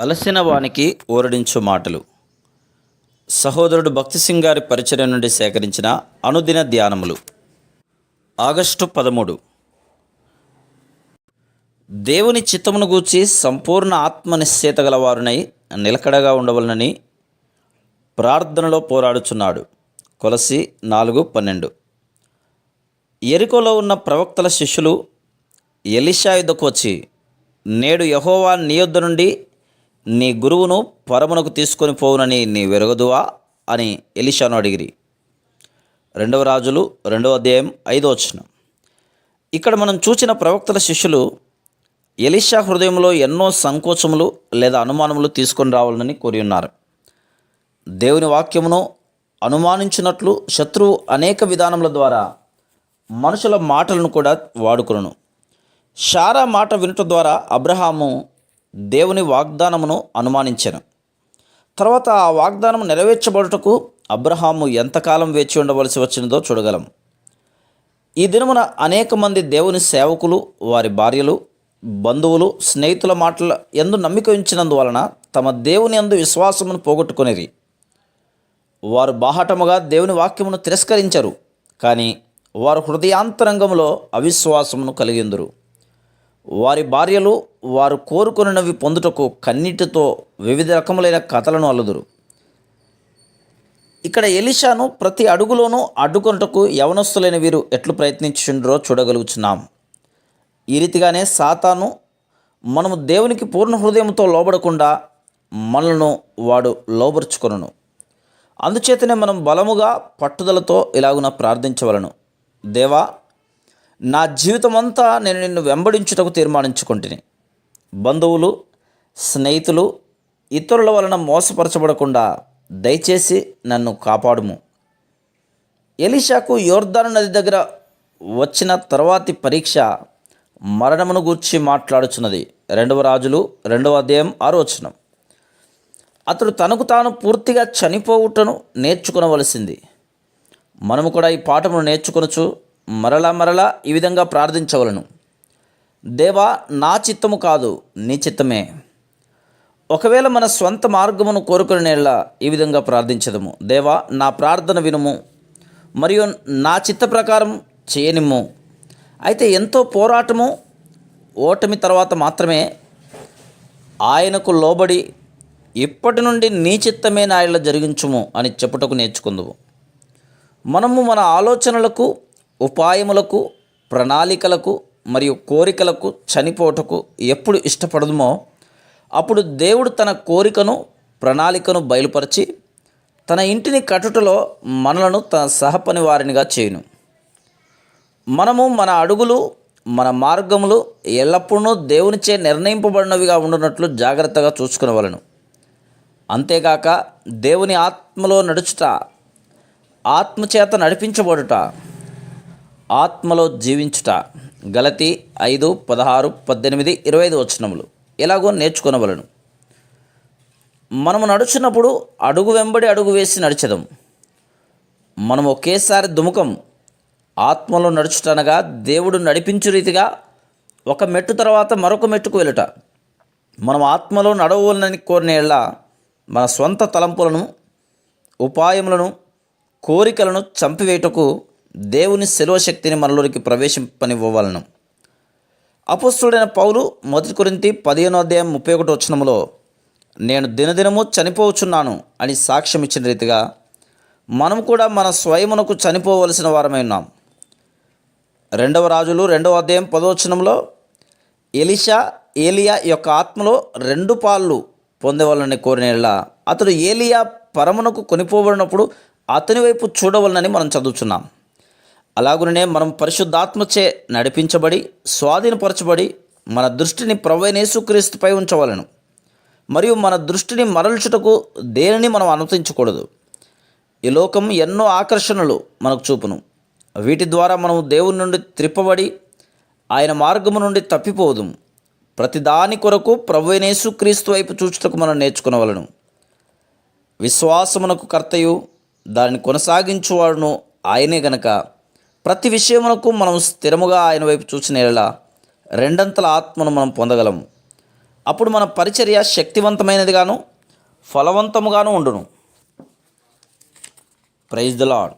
అలసిన వానికి ఓరడించు మాటలు. సహోదరుడు భక్తి సింగ్ గారి పరిచయం నుండి సేకరించిన అనుదిన ధ్యానములు. ఆగస్టు పదమూడు. దేవుని చిత్తమును గూర్చి సంపూర్ణ ఆత్మ నిశ్చేత గలవారునై నిలకడగా ఉండవలనని ప్రార్థనలో పోరాడుచున్నాడు. కొలసి నాలుగు పన్నెండు. ఎరుకలో ఉన్న ప్రవక్తల శిష్యులు ఎలిషా యుద్ధకు వచ్చి నేడు యహోవా నీ యొద్ద నుండి నీ గురువును పరమునకు తీసుకొని పోవునని నీ వెరగదువా? అని ఎలిషాను అడిగిరి. రెండవ రాజులు రెండవ అధ్యాయం ఐదో వచ్చిన ఇక్కడ మనం చూచిన ప్రవక్తల శిష్యులు ఎలిషా హృదయంలో ఎన్నో సంకోచములు లేదా అనుమానములు తీసుకొని రావాలని కోరి ఉన్నారు. దేవుని వాక్యమును అనుమానించినట్లు శత్రువు అనేక విధానముల ద్వారా మనుషుల మాటలను కూడా వాడుకును షారా మాట వినటం ద్వారా అబ్రహాము దేవుని వాగ్దానమును అనుమానించెను. తర్వాత ఆ వాగ్దానం నెరవేర్చబడుటకు అబ్రహాము ఎంతకాలం వేచి ఉండవలసి వచ్చినదో చూడగలం. ఈ దినమున అనేక మంది దేవుని సేవకులు వారి భార్యలు బంధువులు స్నేహితుల మాటల ఎందు నమ్మిక ఉంచినందువలన తమ దేవుని ఎందు విశ్వాసమును పోగొట్టుకునేది వారు బాహటముగా దేవుని వాక్యమును తిరస్కరించరు కానీ వారు హృదయాంతరంగంలో అవిశ్వాసమును కలిగిందురు. వారి భార్యలు వారు కోరుకున్నవి పొందుటకు కన్నీటితో వివిధ రకములైన కథలను అల్లుదురు. ఇక్కడ ఎలిషాను ప్రతి అడుగులోనూ అడ్డుకొనుటకు యవనస్తులైన వీరు ఎట్లు ప్రయత్నించుండ్రో చూడగలుగుచున్నాం. ఈ రీతిగానే సాతాను మనము దేవునికి పూర్ణ హృదయంతో లోబడకుండా మనలను వాడు లోబరుచుకొనను. అందుచేతనే మనం బలముగా పట్టుదలతో ఇలాగున ప్రార్థించవలను. దేవా నా జీవితమంతా నేను నిన్ను వెంబడించుటకు తీర్మానించుకుంటుని. బంధువులు స్నేహితులు ఇతరుల వలన మోసపరచబడకుండా దయచేసి నన్ను కాపాడుము. ఎలీషాకు యోర్ధాను నది దగ్గర వచ్చిన తర్వాతి పరీక్ష మరణమును గూర్చి మాట్లాడుచున్నది. రెండవ రాజులు రెండవ అధ్యాయం ఆరోచనం అతడు తనకు తాను పూర్తిగా చనిపోవుటను నేర్చుకునవలసింది. మనము కూడా ఈ పాఠమును నేర్చుకొనచ్చు మరలా మరలా ఈ విధంగా ప్రార్థించవలను. దేవా నా చిత్తము కాదు నీ చిత్తమే. ఒకవేళ మన స్వంత మార్గమును కోరుకునేలా ఈ విధంగా ప్రార్థించదము. దేవా నా ప్రార్థన వినుము మరియు నా చిత్త ప్రకారం చేయనిమ్ము. అయితే ఎంతో పోరాటము ఓటమి తర్వాత మాత్రమే ఆయనకు లోబడి ఇప్పటి నుండి నీ చిత్తమే నా జరిగించుము అని చెప్పుటకు నేర్చుకుందువు. మనము మన ఆలోచనలకు ఉపాయములకు ప్రణాళికలకు మరియు కోరికలకు చనిపోటకు ఎప్పుడు ఇష్టపడదుమో అప్పుడు దేవుడు తన కోరికను ప్రణాళికను బయలుపరిచి తన ఇంటిని కట్టుటలో మనలను తన సహపని వారినిగా చేయును. మనము మన అడుగులు మన మార్గములు ఎల్లప్పుడూ దేవునిచే నిర్ణయింపబడినవిగా ఉండునట్లు జాగ్రత్తగా చూసుకునవలను. అంతేగాక దేవుని ఆత్మలో నడుచుట ఆత్మచేత నడిపించబడుట ఆత్మలో జీవించుట. గలతి ఐదు పదహారు పద్దెనిమిది ఇరవై ఐదు వచనములు. ఎలాగో నేర్చుకునవలను. మనము నడుచున్నప్పుడు అడుగు వెంబడి అడుగు వేసి నడిచదం. మనం ఒకేసారి దుముఖం. ఆత్మలో నడుచుటనగా దేవుడు నడిపించు రీతిగా ఒక మెట్టు తర్వాత మరొక మెట్టుకు వెళ్ళుట. మనం ఆత్మలో నడవలనని కోరినేళ్ళ మన సొంత తలంపులను ఉపాయములను కోరికలను చంపివేయటకు దేవుని శక్తిని మనలోనికి ప్రవేశింపనివ్వవలను. అపుస్తుడైన పౌలు మొదటి కొరింతి పదిహేనో అధ్యాయం ముప్పై ఒకటి వచనములో నేను దినదినము చనిపోవచ్చున్నాను అని సాక్ష్యం ఇచ్చిన రీతిగా మనం కూడా మన స్వయమునకు చనిపోవలసిన వారమై ఉన్నాం. రెండవ రాజులు రెండవ అధ్యాయం పదవచనంలో ఎలిషా ఏలియా యొక్క ఆత్మలో రెండు పాళ్ళు పొందేవాలని కోరిన అతడు ఏలియా పరమునకు కొనిపోబడినప్పుడు అతని వైపు చూడవలనని మనం చదువుతున్నాం అలాగునే మనం పరిశుద్ధాత్మచే నడిపించబడి స్వాధీనపరచబడి మన దృష్టిని ప్రవైనేసుక్రీస్తుపై ఉంచవలను. మరియు మన దృష్టిని మరల్చుటకు దేనిని మనం అనుమతించకూడదు. ఈ లోకం ఎన్నో ఆకర్షణలు మనకు చూపును. వీటి ద్వారా మనం దేవుని నుండి త్రిప్పబడి ఆయన మార్గము నుండి తప్పిపోదు ప్రతిదాని కొరకు ప్రవ్వనేసు క్రీస్తు వైపు చూచుటకు మనం నేర్చుకునవలను. విశ్వాసమునకు కర్తయు దానిని కొనసాగించువాడును ఆయనే గనక. ప్రతి విషయమునకు మనం స్థిరముగా ఆయన వైపు చూసిన రెండంతల ఆత్మను మనం పొందగలము. అప్పుడు మన పరిచర్య శక్తివంతమైనదిగాను ఫలవంతముగాను ఉండును. Praise the lord